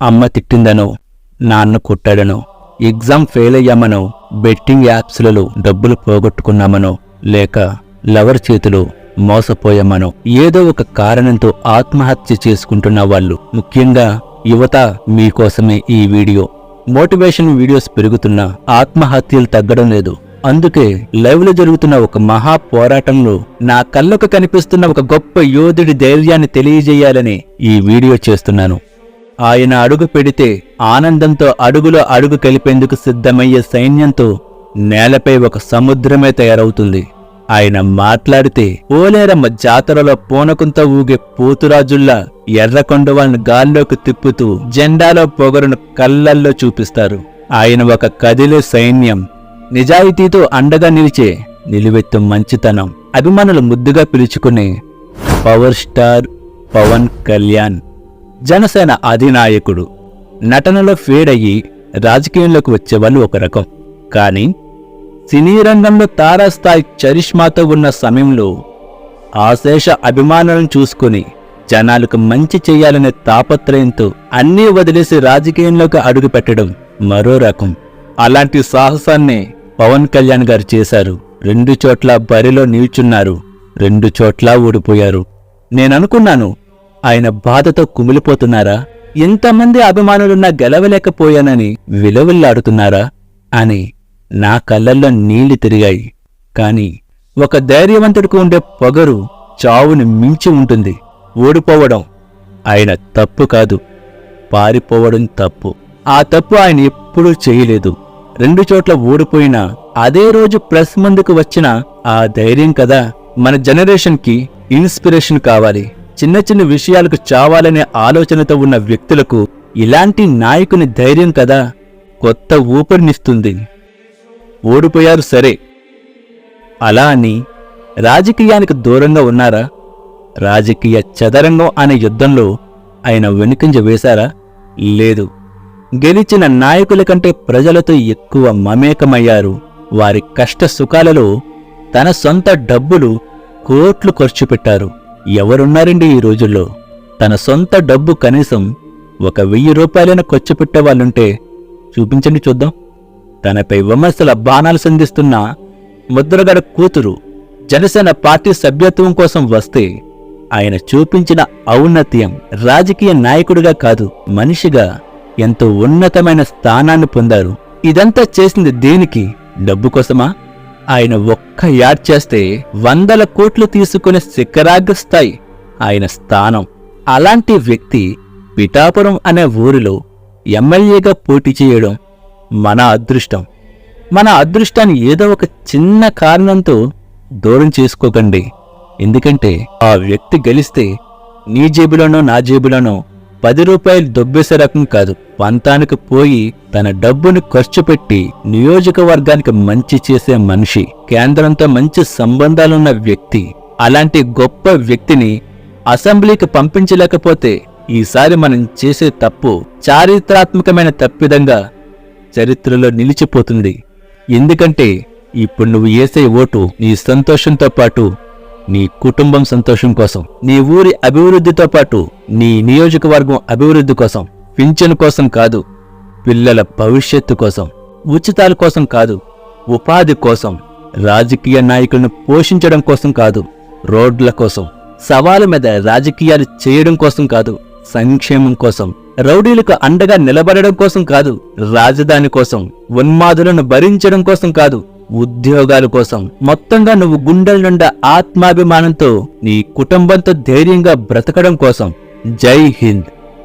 అమ్మ తిట్టిందనో నాన్న కొట్టాడనో ఎగ్జామ్ ఫెయిల్ అయ్యామనో బెట్టింగ్ యాప్స్లలో డబ్బులు పోగొట్టుకున్నామనో లేక లవర్ చేతిలో మోసపోయామనో ఏదో ఒక కారణంతో ఆత్మహత్య చేసుకుంటున్న వాళ్ళు ముఖ్యంగా యువత మీకోసమే ఈ వీడియో. మోటివేషన్ వీడియోస్ పెరుగుతున్నా ఆత్మహత్యలు తగ్గడం లేదు. అందుకే లైవ్లో జరుగుతున్న ఒక మహా పోరాటంలో నా కళ్ళకు కనిపిస్తున్న ఒక గొప్ప యోధుడి ధైర్యాన్ని తెలియజేయాలని ఈ వీడియో చేస్తున్నాను. ఆయన అడుగు పెడితే ఆనందంతో అడుగులో అడుగు కలిపేందుకు సిద్ధమయ్యే సైన్యంతో నేలపై ఒక సముద్రమే తయారవుతుంది. ఆయన మాట్లాడితే పోలేరమ్మ జాతరలో పూనకుంత ఊగే పోతురాజుల్లా ఎర్రకొండ వాళ్ళని గాల్లోకి తిప్పుతూ జెండాలో పొగరును కళ్ళల్లో చూపిస్తారు. ఆయన ఒక కదిలే సైన్యం. నిజాయితీతో అండగా నిలిచే నిలువెత్తు మంచితనం. అభిమానులు ముద్దుగా పిలుచుకునే పవర్ స్టార్ పవన్ కళ్యాణ్. జనసేన అధినాయకుడు. నటనలో ఫేడ్ అయ్యి రాజకీయంలోకి వచ్చేవాళ్ళు ఒక రకం. కానీ సినీ రంగంలో తారాస్థాయి చరిష్మాతో ఉన్న సమయంలో ఆశేష అభిమానులను చూసుకుని జనాలకు మంచి చేయాలనే తాపత్రయంతో అన్నీ వదిలేసి రాజకీయంలోకి అడుగుపెట్టడం మరో రకం. అలాంటి సాహసాన్ని పవన్ కళ్యాణ్ గారు చేశారు. రెండు చోట్ల బరిలో నిల్చున్నారు. రెండు చోట్ల ఓడిపోయారు నేననుకున్నాను ఆయన బాధతో కుమిలిపోతున్నారా? ఎంతమంది అభిమానులున్నా గెలవలేకపోయానని విలవిల్లాడుతున్నారా? అని నా కళ్ళల్లో నీళ్ళు తిరిగాయి. కాని ఒక ధైర్యవంతుడికి ఉండే పొగరు చావుని మించి ఉంటుంది. ఓడిపోవడం ఆయన తప్పు కాదు. పారిపోవడం తప్పు. ఆ తప్పు ఆయన ఎప్పుడూ చేయలేదు. రెండు చోట్ల ఓడిపోయినా అదే రోజు ప్రెస్ ముందుకు వచ్చిన ఆ ధైర్యం కదా మన జనరేషన్కి ఇన్స్పిరేషన్ కావాలి. చిన్న చిన్న విషయాలకు చావాలనే ఆలోచనతో ఉన్న వ్యక్తులకు ఇలాంటి నాయకుని ధైర్యం కదా కొత్త ఊపిరినిస్తుంది. ఓడిపోయారు సరే. అలా అని రాజకీయానికి దూరంగా ఉన్నారా? రాజకీయ చదరంగం అనే యుద్ధంలో ఆయన వెనుకంజ వేశారా? లేదు. గెలిచిన నాయకుల కంటే ప్రజలతో ఎక్కువ మమేకమయ్యారు. వారి కష్ట సుఖాలలో తన సొంత డబ్బులు కోట్లు ఖర్చు పెట్టారు ఎవరున్నారండి ఈ రోజుల్లో? తన సొంత డబ్బు కనీసం ఒక వెయ్యి రూపాయలైన ఖర్చు పెట్టేవాళ్ళుంటే చూపించండి చూద్దాం. తనపై విమర్శల బాణాలు సంధిస్తున్న ముద్రగడ కూతురు జనసేన పార్టీ సభ్యత్వం కోసం వస్తే ఆయన చూపించిన ఔన్నత్యం రాజకీయ నాయకుడిగా కాదు మనిషిగా ఎంతో ఉన్నతమైన స్థానాన్ని పొందారు. ఇదంతా చేసింది దేనికి? డబ్బు కోసమా? ఆయన ఒక్క యాడ్ చేస్తే వందల కోట్లు తీసుకునే శిఖరాగ్ర స్థాయి ఆయన స్థానం. అలాంటి వ్యక్తి పిఠాపురం అనే ఊరిలో ఎమ్మెల్యేగా పోటీ చేయడం మన అదృష్టం. మన అదృష్టాన్ని ఏదో ఒక చిన్న కారణంతో దూరం చేసుకోకండి. ఎందుకంటే ఆ వ్యక్తి గెలిస్తే నీ జేబులోనో నా జేబులోనో పది రూపాయలు దొబ్బేసే రకం కాదు. పంతానికి పోయి తన డబ్బును ఖర్చు పెట్టి నియోజకవర్గానికి మంచి చేసే మనిషి కేంద్రంతో మంచి సంబంధాలున్న వ్యక్తి. అలాంటి గొప్ప వ్యక్తిని అసెంబ్లీకి పంపించలేకపోతే ఈసారి మనం చేసే తప్పు చారిత్రాత్మకమైన తప్పిదంగా చరిత్రలో నిలిచిపోతుంది. ఎందుకంటే ఇప్పుడు నువ్వు వేసే ఓటు నీ సంతోషంతో పాటు నీ కుటుంబం సంతోషం కోసం నీ ఊరి అభివృద్ధితో పాటు నీ నియోజకవర్గం అభివృద్ధి కోసం పింఛను కోసం కాదు పిల్లల భవిష్యత్తు కోసం ఉచితాల కోసం కాదు ఉపాధి కోసం రాజకీయ నాయకులను పోషించడం కోసం కాదు రోడ్ల కోసం సవాల మీద రాజకీయాలు చేయడం కోసం కాదు సంక్షేమం కోసం రౌడీలకు అండగా నిలబడడం కోసం కాదు రాజధాని కోసం ఉన్మాదులను భరించడం కోసం కాదు ఉద్యోగాల కోసం. మొత్తంగా నువ్వు గుండెల నిండా ఆత్మాభిమానంతో నీ కుటుంబంతో ధైర్యంగా బ్రతకడం కోసం. జై హింద్.